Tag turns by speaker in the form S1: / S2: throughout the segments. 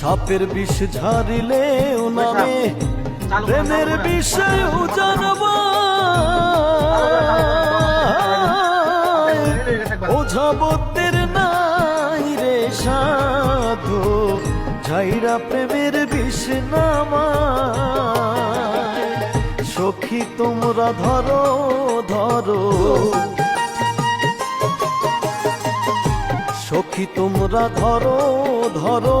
S1: সাপের বিষ ঝারিলেও নামে প্রেমের বিষয়েও জানব ওঝাবতের নাই রে সাধু, ঝাইরা প্রেমের বিষ নামায়। সখী তোমরা ধরো ধরো। সখী তোমরা ধরো ধরো।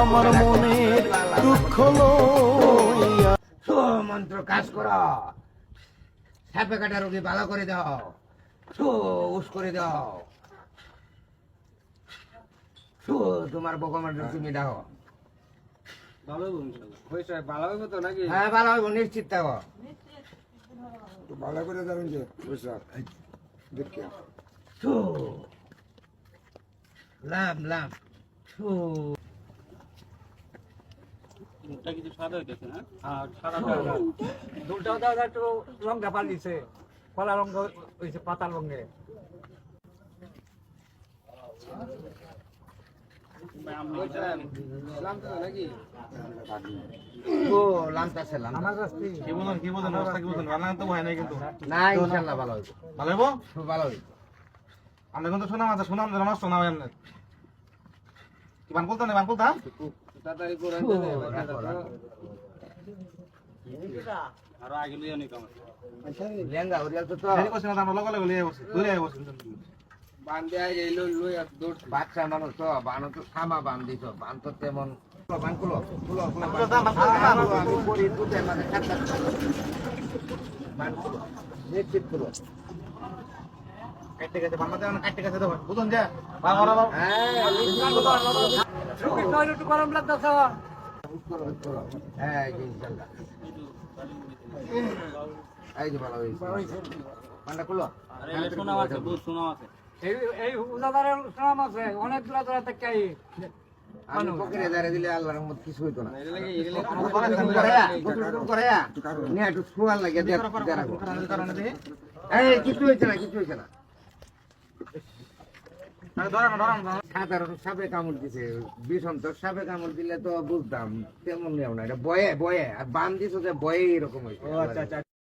S1: আমার মনের দুঃখ
S2: মন্ত্র কাজ করো। সাপে কাটা রোগী ভালো করে দাও। উস করে দাও। সো তোমার বকমার তুমি দাও।
S3: ভালো হইব ইনশাআল্লাহ হয়েছে ভালো তো নাকি?
S2: হ্যাঁ ভালো হইব নিশ্চিত থাকো।
S4: ভালো করে ধরুন যে বুঝছ দেখে।
S2: সো লাম
S3: মুখটা কিছু সাদা হইতেছে না আর সাদা
S5: দুলটাও দাও দাও একটু রংটা পাল্টিছে কলা রঙ। হয়েছে পাতা
S2: লাম
S5: আমার কাছে
S6: কি? বলেন কি বলেন অবস্থা কি বলেন? রান্না তো কিন্তু।
S2: না ইনশাআল্লাহ ভালো হইব।
S6: ভালো হইব?
S2: খুব ভালো হইব।
S6: আমরা কিন্তু শোনা না এমনি।
S2: বাচ্চা মানুষ তো বানো তো থামা বান দিছ বান তো তেমন বান খুলো খুলো খুলো
S6: কাটতে গেছে দেবো বুঝুন যে
S5: একটু গরম লাগতেছে।
S2: হ্যাঁ এই যে এই যে ভালো হয়েছে।
S3: শোনা আছে বহুত শোনা আছে।
S5: এই এই উদাদারের নাম আছে অনেক দূরা দূরা থেকে আই
S2: আমি পকেটে দাঁড়িয়ে দিলে আল্লাহর রহমত কিছু হইতো না। একটু লাগে এই কিছু হয়েছে না কিছু হয়েছে না। সাধারণ সাপে কামড় দিছে বিষন্ত সাপে কামড় দিলে তো বুঝতাম তেমন নিয়ম না এটা বয়ে বয়ে আর বান দিছো যে বয়ে এরকম হয়েছে